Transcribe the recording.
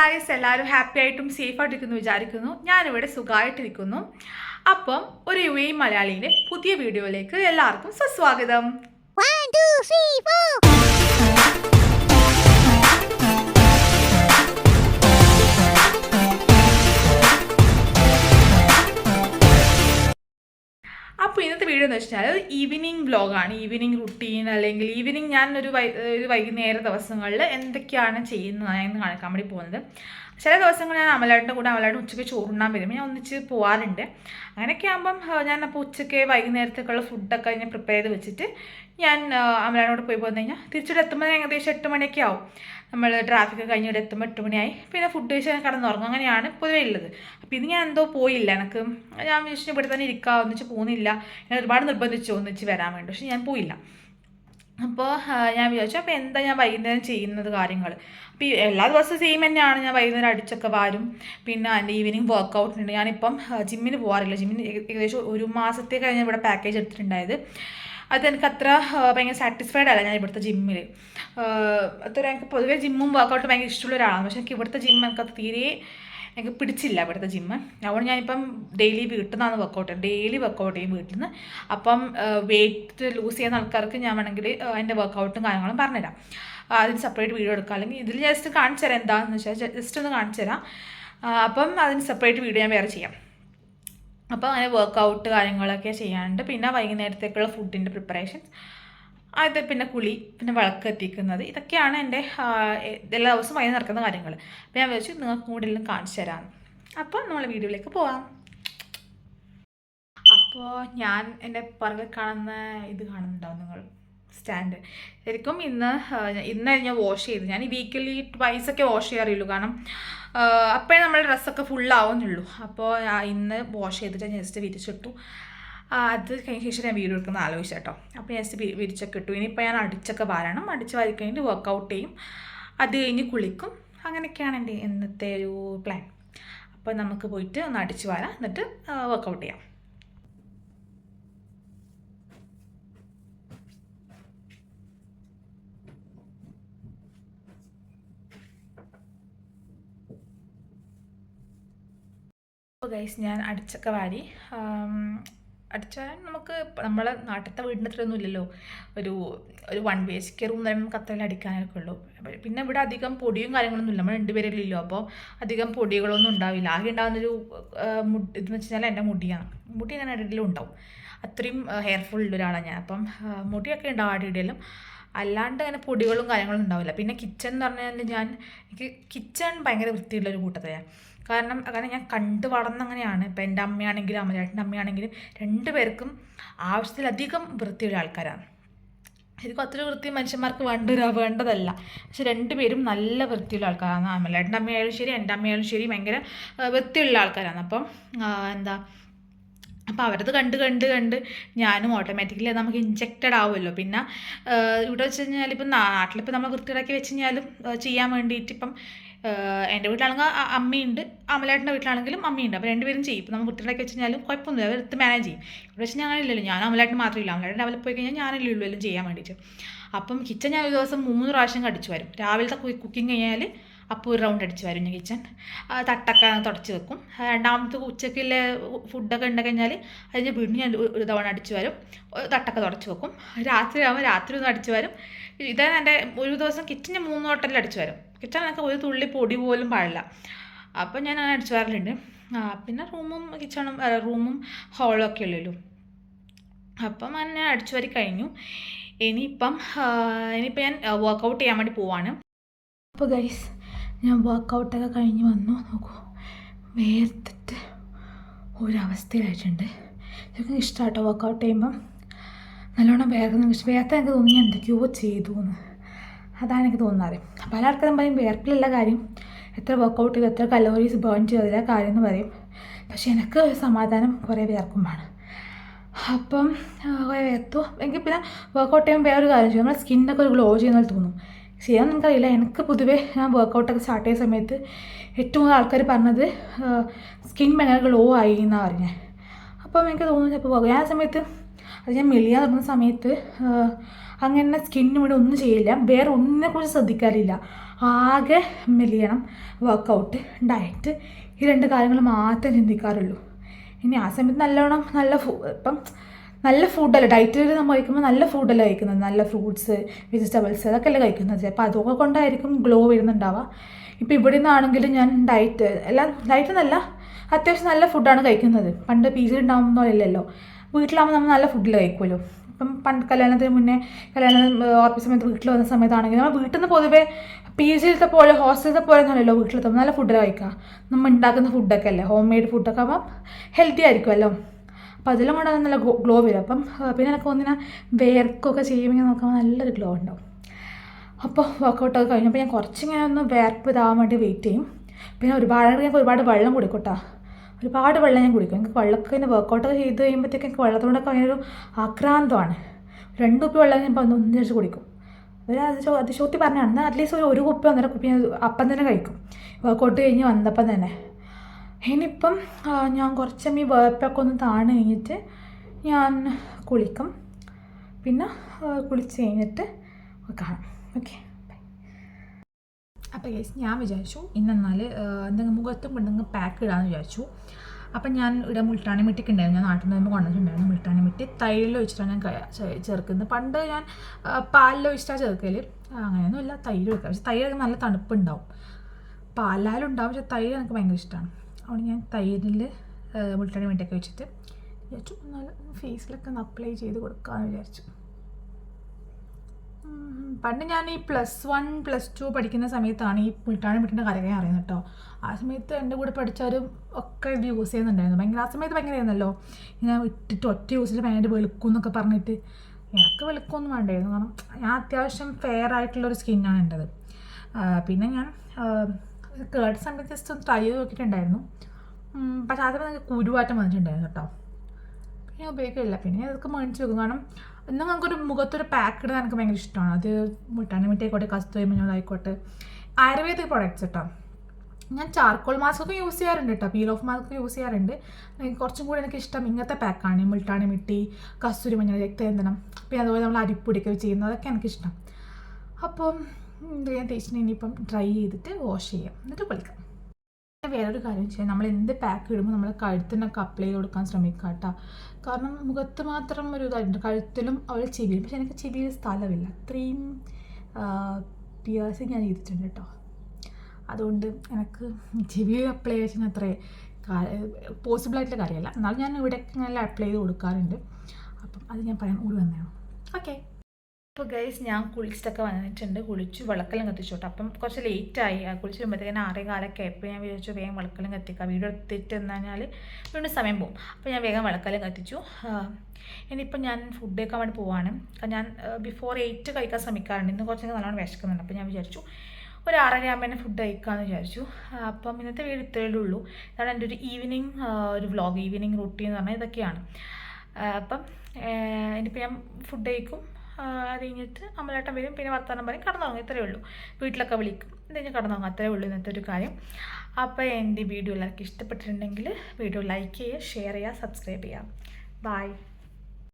Guys എല്ലാവരും happy ആയിട്ടും safe ആയിട്ടിരിക്കുന്നു വിചാരിക്കുന്നു. ഞാനിവിടെ സുഖമായിട്ടിരിക്കുന്നു. അപ്പം ഒരു യു എ മലയാളിയുടെ പുതിയ വീഡിയോയിലേക്ക് എല്ലാവർക്കും സുസ്വാഗതം. വീഡിയോ എന്ന് വെച്ചാൽ ഈവനിങ് ബ്ലോഗാണ് ഈവനിങ് റുട്ടീൻ അല്ലെങ്കിൽ ഈവനിങ് ഞാൻ ഒരു വൈ ഒരു വൈകുന്നേര ദിവസങ്ങളിൽ എന്തൊക്കെയാണ് ചെയ്യുന്നതെന്ന് കാണിക്കാൻ വേണ്ടി പോകുന്നത്. ചില ദിവസങ്ങൾ ഞാൻ അമലാട്ടിന്റെ കൂടെ അമലാട്ട് ഉച്ചയ്ക്ക് ചോറുണ്ണാൻ വരും ഞാൻ ഒന്നിച്ച് പോകാറുണ്ട് അങ്ങനെയൊക്കെ ആകുമ്പം ഞാൻ അപ്പോൾ ഉച്ചയ്ക്ക് വൈകുന്നേരത്തേക്കുള്ള ഫുഡൊക്കെ ഞാൻ പ്രിപ്പയർ ചെയ്ത് വെച്ചിട്ട് ഞാൻ അമലാടിനോട് പോയി പോന്നു കഴിഞ്ഞാൽ തിരിച്ചിട്ട് എത്തുമ്പോൾ ഏകദേശം എട്ട് മണിയൊക്കെ ആവും. നമ്മൾ ട്രാഫിക് കഴിഞ്ഞിട്ട് എത്തുമ്പോൾ എട്ട് മണിയായി. പിന്നെ ഫുഡ് കഴിച്ച് കിടന്നുറങ്ങും. അങ്ങനെയാണ് പൊതുവേ ഉള്ളത്. അപ്പോൾ ഇത് ഞാൻ എന്തോ പോയില്ല എനിക്ക്. ഞാൻ വിളിച്ചു ഇവിടെ തന്നെ ഇരിക്കുക ഒന്നിച്ച് പോകുന്നില്ല. ഞാൻ ഒരുപാട് നിർബന്ധിച്ചു ഒന്നിച്ച് വരാൻ വേണ്ടി. പക്ഷെ ഞാൻ പോയില്ല. അപ്പോൾ ഞാൻ വിചാരിച്ചു അപ്പോൾ എന്താ ഞാൻ വൈകുന്നേരം ചെയ്യുന്നത് കാര്യങ്ങൾ അപ്പോൾ എല്ലാ ദിവസവും സെയിം തന്നെയാണ്. ഞാൻ വൈകുന്നേരം അടിച്ചൊക്കെ വാരും. പിന്നെ എന്റെ ഈവനിങ് വർക്കൗട്ട് ഉണ്ട്. ഞാനിപ്പം ജിമ്മിന് പോകാറില്ല ജിമ്മിന് ഏക- ഏകദേശം ഒരു മാസത്തേക്കാണ് ഞാൻ ഇവിടെ പാക്കേജ് എടുത്തിട്ടുണ്ടായത്. അത് എനിക്ക് അത്ര ഭയങ്കര സാറ്റിസ്ഫൈഡ് അല്ല ഞാൻ ഇവിടുത്തെ ജിമ്മിൽ അത്ര എനിക്ക് പൊതുവേ ജിമ്മും വർക്കൗട്ടും ഭയങ്കര ഇഷ്ടമുള്ള ഒരാളാണ്. പക്ഷെ എനിക്ക് ഇവിടുത്തെ ജിം എനിക്കത് തീരെ എനിക്ക് പിടിച്ചില്ല ഇവിടുത്തെ ജിമ്മ് അതുകൊണ്ട് ഞാനിപ്പം ഡെയിലി വീട്ടിൽ നിന്നാണ് വർക്കൗട്ട് ഡെയിലി വർക്കൗട്ട് ചെയ്യും വീട്ടിൽ നിന്ന്. അപ്പം വെയിറ്റ് ലൂസ് ചെയ്യുന്ന ആൾക്കാർക്ക് ഞാൻ വേണമെങ്കിൽ അതിന്റെ വർക്കൗട്ടും കാര്യങ്ങളും പറഞ്ഞുതരാം. അതിന് സെപ്പറേറ്റ് വീഡിയോ എടുക്കുക അല്ലെങ്കിൽ ഇതിൽ ജസ്റ്റ് കാണിച്ചു തരാം എന്താണെന്ന് വെച്ചാൽ ജസ്റ്റ് ഒന്ന് കാണിച്ചു തരാം അപ്പം അതിന് സെപ്പറേറ്റ് വീഡിയോ ഞാൻ വേറെ ചെയ്യാം. അപ്പോൾ അങ്ങനെ വർക്കൗട്ട് കാര്യങ്ങളൊക്കെ ചെയ്യാനുണ്ട്. പിന്നെ വൈകുന്നേരത്തേക്കുള്ള ഫുഡിന്റെ പ്രിപ്പറേഷൻസ് അത് പിന്നെ കുളി പിന്നെ വിളക്ക് എത്തിക്കുന്നത് ഇതൊക്കെയാണ് എന്റെ എല്ലാ ദിവസവും വൈകുന്നേരം നടക്കുന്ന കാര്യങ്ങൾ അപ്പോൾ ഞാൻ വിചാരിച്ചു നിങ്ങൾക്ക് കൂടുതലും കാണിച്ചു തരാം. അപ്പോൾ നമ്മൾ വീഡിയോയിലേക്ക് പോവാം. അപ്പോൾ ഞാൻ എന്റെ പുറകെ കാണുന്ന ഇത് കാണുന്നുണ്ടാവും നിങ്ങൾ? സ്റ്റാൻഡ്. ശരിക്കും ഇന്ന് ഇന്ന് ഞാൻ വാഷ് ചെയ്തു. ഞാൻ വീക്കിലി ട്വൈസ് ഒക്കെ വാഷ് ചെയ്യാറുള്ളൂ. കാരണം അപ്പോഴേ നമ്മുടെ ഡ്രസ്സൊക്കെ ഫുള്ളാവുന്നുള്ളൂ. അപ്പോൾ ഇന്ന് വാഷ് ചെയ്തിട്ട് ഞാൻ ജസ്റ്റ് വിരിച്ചിട്ടു. അത് കഴിഞ്ഞ ശേഷം ഞാൻ വീഡിയോ എടുക്കുന്ന ആലോചിച്ചു കേട്ടോ അപ്പോൾ ജസ്റ്റ് വിരിച്ചൊക്കെ ഇട്ടു. ഇനിയിപ്പോൾ ഞാൻ അടിച്ചൊക്കെ വാരണം. അടിച്ച് വാരി കഴിഞ്ഞിട്ട് വർക്കൗട്ട് ചെയ്യും. അത് കഴിഞ്ഞ് കുളിക്കും. അങ്ങനെയൊക്കെയാണ് എന്റെ ഇന്നത്തെ ഒരു പ്ലാൻ അപ്പോൾ നമുക്ക് പോയിട്ട് ഒന്ന് അടിച്ച് വാരാം. എന്നിട്ട് വർക്കൗട്ട് ചെയ്യാം. അപ്പോൾ ഗൈസ് ഞാൻ അടിച്ചൊക്കെ വാരി. അടിച്ചാൽ നമുക്ക് നമ്മളെ നാട്ടിലത്തെ വീടിന്റെ അത്രയൊന്നും ഇല്ലല്ലോ. ഒരു ഒരു one B H K room തന്നെ നമുക്ക് അത്രയും അടിക്കാനൊക്കെ ഉള്ളൂ. പിന്നെ ഇവിടെ അധികം പൊടിയും കാര്യങ്ങളൊന്നും ഇല്ല. നമ്മൾ രണ്ടുപേരല്ലോ അപ്പോൾ അധികം പൊടികളൊന്നും ഉണ്ടാവില്ല. ആകെ ഉണ്ടാകുന്നൊരു മുടി ഇതെന്ന് വെച്ചാൽ എന്റെ മുടിയാണ്. മുടി ഞാൻ ഇടയിലും ഉണ്ടാവും. അത്രയും ഹെയർഫുൾ ഉള്ള ഒരാളാണ് ഞാൻ. അപ്പം മുടിയൊക്കെ ഉണ്ടാവും ആടിയിടയിലും അല്ലാണ്ട് അങ്ങനെ പൊടികളും കാര്യങ്ങളും ഉണ്ടാവില്ല. പിന്നെ കിച്ചൺ എന്ന് പറഞ്ഞാൽ ഞാൻ എനിക്ക് കിച്ചൺ ഭയങ്കര വൃത്തിയുള്ളൊരു കൂട്ടത്തിലാണ് കാരണം കാരണം ഞാൻ കണ്ടു വളർന്ന അങ്ങനെയാണ്. ഇപ്പം എന്റെ അമ്മയാണെങ്കിലും അമ്മ ചേട്ടന്റെ അമ്മയാണെങ്കിലും രണ്ടുപേർക്കും ആവശ്യത്തിലധികം വൃത്തിയുള്ള ആൾക്കാരാണ്. ശരിക്കും അത്ര വൃത്തി മനുഷ്യന്മാർക്ക് വേണ്ട വേണ്ടതല്ല. പക്ഷെ രണ്ടുപേരും നല്ല വൃത്തിയുള്ള ആൾക്കാരാണ്. അമ്മലേട്ടന്റെ അമ്മയായാലും ശരി എന്റെ അമ്മയായാലും ശരി ഭയങ്കര വൃത്തിയുള്ള ആൾക്കാരാണ്. അപ്പം എന്താ അപ്പോൾ അവരത് കണ്ട് കണ്ട് കണ്ട് ഞാനും ഓട്ടോമാറ്റിക്കലി നമുക്ക് ഇഞ്ചെക്റ്റഡ് ആവുമല്ലോ. പിന്നെ ഇവിടെ വെച്ച് കഴിഞ്ഞാൽ ഇപ്പം നാട്ടിലിപ്പോൾ നമ്മൾ വൃത്തിയിടാക്കി വെച്ച് കഴിഞ്ഞാലും ചെയ്യാൻ വേണ്ടിയിട്ട് ഇപ്പം എന്റെ വീട്ടിലാണെങ്കിൽ അമ്മയുണ്ട്. അമലേട്ടന്റെ വീട്ടിലാണെങ്കിലും അമ്മയുണ്ട്. അപ്പോൾ രണ്ടുപേരും ചെയ്യും. ഇപ്പോൾ നമ്മൾ കുട്ടികളൊക്കെ വെച്ച് കഴിഞ്ഞാലും കുഴപ്പമൊന്നുമില്ല. അവർ എടുത്ത് മാനേജ് ചെയ്യും. ഇവിടെ വെച്ച് ഞാനില്ലല്ലോ ഞാൻ അമലേട്ടൻ മാത്രമില്ല. അമലേട്ടൻ രാവിലെ പോയി കഴിഞ്ഞാൽ ഞാനല്ലേ ഉള്ളൂ എല്ലാം ചെയ്യാൻ വേണ്ടിയിട്ട്. അപ്പം കിച്ചൺ ഞാൻ ഒരു ദിവസം മൂന്ന് പ്രാവശ്യം കടിച്ചു വരും. രാവിലത്തെ കുക്കിംഗ് കഴിഞ്ഞാൽ അപ്പോൾ ഒരു റൗണ്ട് അടിച്ച് വരും ഞാൻ കിച്ചൺ തട്ടൊക്കെ തുടച്ച് വെക്കും. രണ്ടാമത്തെ ഉച്ചക്കുള്ള ഫുഡൊക്കെ ഉണ്ട് കഴിഞ്ഞാൽ അതിന് വീണ്ടും ഞാൻ ഒരു- തവണ അടിച്ച് വരും. തട്ടൊക്കെ തുടച്ച് വെക്കും. രാത്രി ആകുമ്പോൾ രാത്രി ഒന്ന് അടിച്ച് വരും. ഇതാണ് എന്റെ ഒരു ദിവസം കിച്ചൺ ഞാൻ മൂന്ന് ഹോട്ടലിൽ അടിച്ച് വരും. കിച്ചണിനൊക്കെ ഒരു തുള്ളി പൊടി പോലും പാടില്ല. അപ്പം ഞാൻ അങ്ങനെ അടിച്ച് വരലുണ്ട്. പിന്നെ റൂമും കിച്ചണും റൂമും ഹോളും ഒക്കെ ഉള്ളൂ അപ്പം ഞാൻ അടിച്ചു വരി കഴിഞ്ഞു. ഇനിയിപ്പം ഇനിയിപ്പം ഞാൻ വർക്കൗട്ട് ചെയ്യാൻ വേണ്ടി പോവാണ്. അപ്പോൾ ഗൈസ് ഞാൻ വർക്കൗട്ടൊക്കെ കഴിഞ്ഞ് വന്നു. നോക്കൂ. വേർത്തിട്ട് ഒരവസ്ഥയിലായിട്ടുണ്ട്. എനിക്ക് ഇഷ്ടമാട്ടോ വർക്കൗട്ട് ചെയ്യുമ്പം? നല്ലോണം വേർക്കുന്ന. വേർത്ത എനിക്ക് തോന്നി ഞാൻ എന്തൊക്കെയോ ചെയ്തു എന്ന് അതാണ് എനിക്ക് തോന്നാറ് പല ആൾക്കാരും പറയും വേർപ്പിലുള്ള കാര്യം. എത്ര വർക്കൗട്ട് ചെയ്തു എത്ര കലോറീസ് ബേൺ ചെയ്തു അതിലെ കാര്യം എന്ന് പറയും. പക്ഷേ എനിക്ക് സമാധാനം കുറേ വേർക്കുമാണ് അപ്പം കുറേ വേർത്തു. എനിക്ക് പിന്നെ വർക്കൗട്ട് ചെയ്യുമ്പോൾ വേറൊരു കാര്യം ചെയ്യും. നമ്മുടെ സ്കിന്നൊക്കെ ഒരു ഗ്ലോ ചെയ്യുന്നതിൽ തോന്നും. ചെയ്യാൻ എനിക്കറിയില്ല. എനിക്ക് പൊതുവേ ഞാൻ വർക്കൗട്ടൊക്കെ സ്റ്റാർട്ട് ചെയ്ത സമയത്ത് ഏറ്റവും കൂടുതൽ ആൾക്കാർ പറഞ്ഞത് സ്കിൻ ഭയങ്കര ഗ്ലോ ആയി എന്നാണ് പറഞ്ഞത് അപ്പം എനിക്ക് തോന്നുന്നു ഞാൻ ആ സമയത്ത് അത് ഞാൻ മെലിയാൻ തുടങ്ങുന്ന സമയത്ത് അങ്ങനെ സ്കിന്നിന് വേണ്ടി ഒന്നും ചെയ്യില്ല. വേറെ ഒന്നിനെ കുറിച്ച് ശ്രദ്ധിക്കാറില്ല. ആകെ മെലിയണം വർക്കൗട്ട് ഡയറ്റ് ഈ രണ്ട് കാര്യങ്ങൾ മാത്രമേ ചിന്തിക്കാറുള്ളൂ. ഇനി ആ സമയത്ത് നല്ലോണം നല്ല ഇപ്പം നല്ല ഫുഡല്ല ഡയറ്റിൽ നമ്മൾ കഴിക്കുമ്പോൾ നല്ല ഫുഡല്ല കഴിക്കുന്നത്? നല്ല ഫ്രൂട്ട്സ് വെജിറ്റബിൾസ് അതൊക്കെ അല്ലേ കഴിക്കുന്നത് അപ്പോൾ അതൊക്കെ കൊണ്ടായിരിക്കും ഗ്ലോ വരുന്നുണ്ടാവുക. ഇപ്പോൾ ഇവിടെ നിന്നാണെങ്കിലും ഞാൻ ഡയറ്റ് എല്ലാം ഡയറ്റ് എന്നല്ല അത്യാവശ്യം നല്ല ഫുഡാണ് കഴിക്കുന്നത്. പണ്ട് പി ജി ഉണ്ടാകുമ്പോഴല്ലോ വീട്ടിലാകുമ്പോൾ നമ്മൾ നല്ല ഫുഡിൽ കഴിക്കുമല്ലോ ഇപ്പം പണ്ട് കല്യാണത്തിന് മുന്നേ കല്യാണം ഓർപ്പിച്ച സമയത്ത് വീട്ടിൽ വന്ന സമയത്താണെങ്കിൽ നമ്മൾ വീട്ടിൽ നിന്ന് പൊതുവേ പി ജിയിലത്തെ പോലെ ഹോസ്റ്റലിലത്തെ പോലെ ഒന്നുമല്ലല്ലോ വീട്ടിലെത്തുമ്പോൾ നല്ല ഫുഡ് കഴിക്കുക. നമ്മൾ ഉണ്ടാക്കുന്ന ഫുഡൊക്കെ അല്ലേ? ഹോം മെയ്ഡ് ഫുഡൊക്കെ ആകുമ്പം ഹെൽത്തി ആയിരിക്കുമല്ലോ അപ്പോൾ അതിലും കൂടെ നല്ല ഗ്ലോ വരും. അപ്പം പിന്നെ എനിക്ക് ഒന്നിനെ വേർക്കൊക്കെ ചെയ്യുമെങ്കിൽ നോക്കുമ്പോൾ നല്ലൊരു ഗ്ലോ ഉണ്ടാവും. അപ്പോൾ വർക്കൗട്ടൊക്കെ കഴിഞ്ഞപ്പോൾ ഞാൻ കുറച്ചിങ്ങനെ ഒന്ന് വേർപ്പ് ഇതാവാൻ വേണ്ടി വെയിറ്റ് ചെയ്യും. പിന്നെ ഒരുപാട് ഞാൻ ഒരുപാട് വെള്ളം കുടിക്കും കേട്ടോ ഒരുപാട് വെള്ളം ഞാൻ കുടിക്കും. എനിക്ക് വെള്ളമൊക്കെ ഇങ്ങനെ വർക്കൗട്ടൊക്കെ ചെയ്ത് കഴിയുമ്പോഴത്തേക്ക് എനിക്ക് വെള്ളത്തോടൊക്കെ ഭയങ്കര ആക്രാന്തമാണ്. രണ്ട് കുപ്പി വെള്ളം ഞാൻ ഒന്ന് വെച്ച് കുടിക്കും. ഒരു അതിശോ അതിശോക്തി പറഞ്ഞാണ് അറ്റ്ലീസ്റ്റ് ഒരു ഒരു കുപ്പി ഒന്നര കുപ്പി ഞാൻ അപ്പം തന്നെ കഴിക്കും. വർക്കൗട്ട് കഴിഞ്ഞ് വന്നപ്പം തന്നെ. ഇനിയിപ്പം ഞാൻ കുറച്ചും ഈ വേപ്പൊക്കെ ഒന്ന് താണു കഴിഞ്ഞിട്ട് ഞാൻ കുളിക്കും. പിന്നെ കുളിച്ച് കഴിഞ്ഞിട്ട് കാണാം. ഓക്കെ അപ്പോൾ ഗൈസ് ഞാൻ വിചാരിച്ചു ഇന്നെന്നാൽ എന്തെങ്കിലും മുഖത്തും കൊണ്ടെങ്കിൽ പാക്ക് ഇടാമെന്ന് വിചാരിച്ചു. അപ്പം ഞാൻ ഇവിടെ മുൾട്ടാണി മിട്ടിക്ക് ഉണ്ടായിരുന്നു. ഞാൻ നാട്ടിൽ നിന്ന് കൊണ്ടുവന്നിട്ടുണ്ടായിരുന്നു മുൾട്ടാണി മിട്ടി. തൈരിൽ വെച്ചിട്ടാണ് ഞാൻ ചേർക്കുന്നത്. പണ്ട് ഞാൻ പാലിൽ വെച്ചിട്ടാണ് ചേർക്കൽ അങ്ങനെയൊന്നുമില്ല തൈര് വെക്കുക പക്ഷേ തൈരൊക്കെ നല്ല തണുപ്പുണ്ടാവും. പാലാലുണ്ടാവും പക്ഷേ തൈര് എനിക്ക് ഭയങ്കര ഇഷ്ടമാണ് അതുകൊണ്ട് ഞാൻ തൈരിൽ മുൾട്ടാണി വേണ്ടിയൊക്കെ വെച്ചിട്ട്. വിചാരിച്ചു എന്നാലും ഫേസിലൊക്കെ ഒന്ന് അപ്ലൈ ചെയ്ത് കൊടുക്കാമെന്ന് വിചാരിച്ചു. പണ്ട് ഞാൻ ഈ പ്ലസ് വൺ പ്ലസ് ടു പഠിക്കുന്ന സമയത്താണ് ഈ പുൽട്ടാണി വീട്ടിന്റെ കരകെ അറിയുന്നത് കേട്ടോ ആ സമയത്ത് എന്റെ കൂടെ പഠിച്ചവരും ഒക്കെ ഇത് യൂസ് ചെയ്യുന്നുണ്ടായിരുന്നു. ഭയങ്കര ആ സമയത്ത് ഭയങ്കര ആയിരുന്നല്ലോ. ഇങ്ങനെ ഇട്ടിട്ട് ഒറ്റ യൂസിൽ ഭയങ്കര വെളുക്കും എന്നൊക്കെ പറഞ്ഞിട്ട്. എനിക്ക് വെളുക്കൊന്നും വേണ്ടായിരുന്നു. കാരണം ഞാൻ അത്യാവശ്യം ഫെയർ ആയിട്ടുള്ളൊരു സ്കിന്നാണ് എന്റെത്. പിന്നെ ഞാൻ കേട്ട സമയത്ത് ജസ്റ്റ് ഒന്ന് ട്രൈ ചെയ്ത് നോക്കിയിട്ടുണ്ടായിരുന്നു. പക്ഷേ ആദ്യം എനിക്ക് കുരുവാറ്റം വന്നിട്ടുണ്ടായിരുന്നു കേട്ടോ. പിന്നെ ഉപയോഗിക്കില്ല പിന്നെ അതൊക്കെ മേടിച്ച് വെക്കും. കാരണം എന്നാൽ നമുക്കൊരു മുഖത്തൊരു പാക്ക് ഇടുന്നത് എനിക്ക് ഭയങ്കര ഇഷ്ടമാണ്. അത് മുട്ടാണി മിഠായിക്കോട്ടെ കസ്തൂരി മഞ്ഞളായിക്കോട്ടെ ആയുർവേദിക് പ്രൊഡക്ട്സ് കേട്ടോ. ഞാൻ ചാർക്കോൾ മാസ്ക് ഒക്കെ യൂസ് ചെയ്യാറുണ്ട് കേട്ടോ. പീൽ ഓഫ് മാസ്ക് യൂസ് ചെയ്യാറുണ്ട്. കുറച്ചും കൂടി എനിക്ക് ഇഷ്ടം ഇങ്ങനത്തെ പാക്കാണ് മുൾട്ടാണി മിട്ടി കസ്തൂരി മഞ്ഞൾ രക്തചന്ദനം പിന്നെ അതുപോലെ നമ്മൾ അരിപ്പൊടിയൊക്കെ ചെയ്യുന്നത് അതൊക്കെ എനിക്കിഷ്ടം അപ്പം ഞാൻ തേച്ചിന് ഇനിയിപ്പം ഡ്രൈ ചെയ്തിട്ട് വാഷ് ചെയ്യാം. എന്നിട്ട് കുളിക്കാം വേറൊരു കാര്യം വെച്ചാൽ നമ്മൾ എന്ത് പാക്ക് ഇടുമ്പോൾ നമ്മൾ കഴുത്തിനൊക്കെ അപ്ലൈ ചെയ്ത് കൊടുക്കാൻ ശ്രമിക്കുക കേട്ടോ. കാരണം മുഖത്ത് മാത്രം ഒരു ഇതായിട്ടുണ്ട്. കഴുത്തിലും അവർ ചെവിയിലും. പക്ഷെ എനിക്ക് ചെവിയിൽ സ്ഥലമില്ല. അത്രയും പിയേഴ്സിങ് ഞാൻ ചെയ്തിട്ടുണ്ട് കേട്ടോ. അതുകൊണ്ട് എനിക്ക് ചെവിയിൽ അപ്ലൈ ചെയ്യാൻ അത്ര പോസിബിൾ ആയിട്ടുള്ള കാര്യമല്ല. എന്നാലും ഞാൻ ഇവിടെ നല്ല അപ്ലൈ ചെയ്ത് കൊടുക്കാറുണ്ട്. അപ്പം അത് ഞാൻ പറയാൻ ഓടി വന്നതാണ്. ഓക്കെ അപ്പോൾ ഗൈസ് ഞാൻ കുളിച്ചിട്ടൊക്കെ വന്നിട്ടുണ്ട്. കുളിച്ചു വിളക്കെല്ലാം കത്തിച്ചോട്ടെ. അപ്പം കുറച്ച് ലേറ്റായി കുളിച്ച് വരുമ്പോഴത്തേക്കും ആറേ കാലൊക്കെ ആയപ്പോൾ ഞാൻ വിചാരിച്ചു വേഗം വിളക്കെല്ലാം കത്തിക്കാം. വീഡിയോ എടുത്തിട്ട് എന്ന് പറഞ്ഞാൽ വീണ്ടും സമയം പോകും. അപ്പോൾ ഞാൻ വേഗം വിളക്കെല്ലാം കത്തിച്ചു. ഇനിയിപ്പോൾ ഞാൻ ഫുഡ് കഴിക്കാൻ വേണ്ടി പോവാണ്. ഞാൻ ബിഫോർ എയ്റ്റ് കഴിക്കാൻ ശ്രമിക്കാറുണ്ട്. ഇന്ന് കുറച്ചൊക്കെ നല്ലോണം വിശക്കുന്നുണ്ട്. അപ്പോൾ ഞാൻ വിചാരിച്ചു ഒരു ആറര ആകുമ്പോൾ തന്നെ ഫുഡ് കഴിക്കാമെന്ന് വിചാരിച്ചു. അപ്പം ഇന്നത്തെ വീട് ഇത്രയേ ഉള്ളൂ. ഇതാണ് എന്റെ ഒരു ഈവനിങ് ഒരു വ്ളോഗ് ഈവനിങ് റൂട്ടീൻ എന്ന് പറഞ്ഞാൽ ഇതൊക്കെയാണ്. അപ്പം ഇനിയിപ്പോൾ ഞാൻ ഫുഡ് കഴിക്കും. അത് കഴിഞ്ഞിട്ട് അമ്മലേട്ടൻ വരും. പിന്നെ വർത്തമാനം പറയും കടന്നുറങ്ങും. ഇത്രയേ ഉള്ളൂ. വീട്ടിലൊക്കെ വിളിക്കും. ഇത് കഴിഞ്ഞ് കടന്നുറങ്ങും. അത്രയേ ഉള്ളൂ ഇന്നത്തെ ഒരു കാര്യം. അപ്പോൾ എന്റെ വീഡിയോ എല്ലാവർക്കും ഇഷ്ടപ്പെട്ടിട്ടുണ്ടെങ്കിൽ വീഡിയോ ലൈക്ക് ചെയ്യുക ഷെയർ ചെയ്യുക സബ്സ്ക്രൈബ് ചെയ്യുക. ബൈ